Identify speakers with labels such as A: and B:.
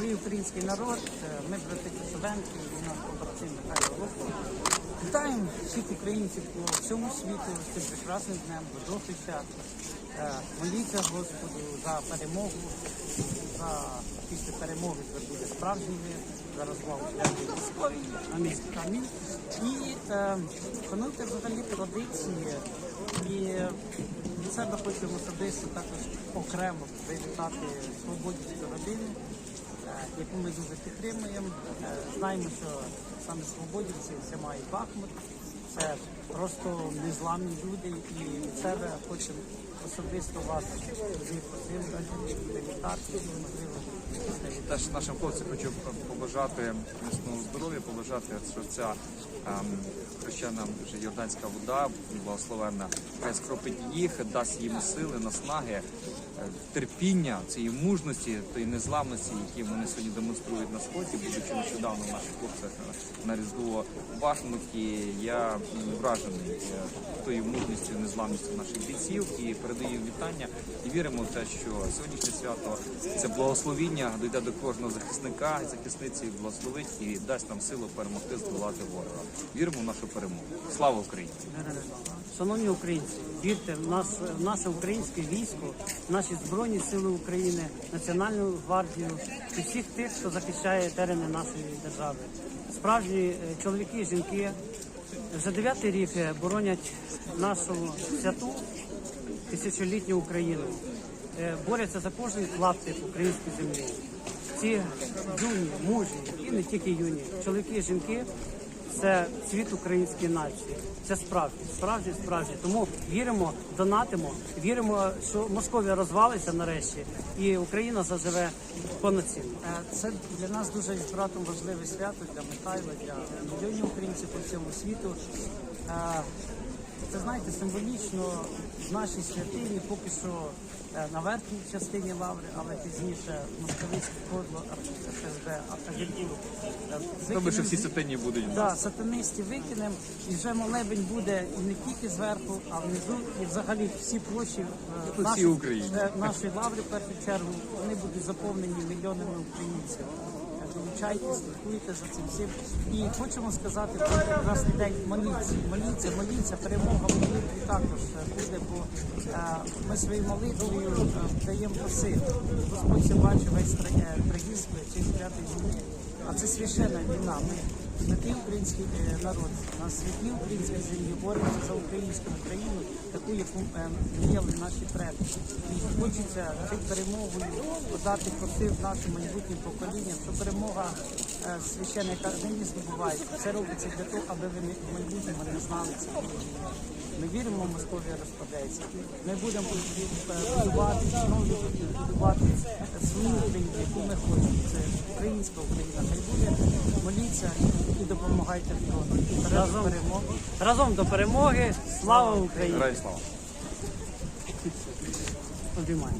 A: Дорогий український народ, е, ми брати Косовенки і наш побратим Михайло Лопов. Вітаємо всіх українців по всьому світу з цим прекрасним днем, Водохреща. Е, Моліться Господу за перемогу, за після перемоги це буде справжній мир, за шляхи військові. Амінь. І е, шануйте взагалі традиції. І від себе хочемо особисто також окремо привітати свободівську родину, е, яку ми дуже підтримуємо. Е, Знаємо, що саме свободівці це має Бахмут. Це просто незламні люди і від себе хочемо особисто вас посилити, привітати, можливо,
B: Теж нашим хлопцям хочу побажати міцного здоров'я, побажати, що ця ем, хрещена йорданська вода, благословенна, хай скропить їх, дасть їм сили, наснаги, е, терпіння, цієї мужності, тої незламності, які вони сьогодні демонструють на сході, будучи нещодавно в наших хлопцях на Різдво Бахмуті. Я вражений е, тою мужністю, незламністю наших бійців і передаю вітання. І віримо в те, що сьогоднішнє свято це благословіння дійде до кожного захисника і захисниці, благословить і дасть нам силу перемогти, здолати ворога. Віримо в нашу перемогу. Слава Україні!
A: Шановні українці, вірте в нас в наше українське військо, наші збройні сили України, Національну гвардію і всіх тих, хто захищає терени нашої держави. Справжні е, чоловіки, жінки вже дев'ятий рік е, боронять нашу святу тисячолітню Україну, борються за кожен клаптик української землі. Ці юні, мужні і не тільки юні, чоловіки жінки це цвіт української нації. Це справді, справді, справді. Тому віримо, донатимо, віримо, що Московія розвалиться нарешті, і Україна заживе повноцінно. Е, Це для нас дуже з братом важливе свято для Михайла, для мільйонів українців по всьому світу. Е, Це знаєте, символічно в нашій святині поки що е, на верхній частині лаври, але пізніше московицьке кодло ФСБ е,
B: Добре, що всі святині будуть. нас.
A: сатанистів викинемо, і вже молебень буде і не тільки зверху, а внизу, і взагалі всі площі е,
B: Україні.
A: е, нашої лаври, в першу чергу, вони будуть заповнені мільйонами українців. Долучайтесь, слідкуйте за цим всім. І хочемо сказати про прекрасний день. Моліться, моліться, моліться. Перемога молитві також е, буде, бо е, ми своєю молитвою е, даємо посил. Господь бачить весь тра- трагізм цієї клятої війни. А це священна війна. Ми святий український е, народ на святій українській землі боремося за українську Україну, таку, яку е, мріяли наші предки. І хочеться цю перемогою подати посил нашим майбутнім поколінням, що перемога е, священна, яка нині здобувається, це робиться для того, аби ви не- в майбутньому не знали це. Ми віримо, Московія розпадається. Ми будемо е, будувати, відновлювати, будувати свою Україну, яку ми хочемо. Це українська Україна. Хай буде, моліться і допомагайте фронту. Разом. Разом до перемоги. Слава Україні!
B: Героям слава!
A: Обіймаю.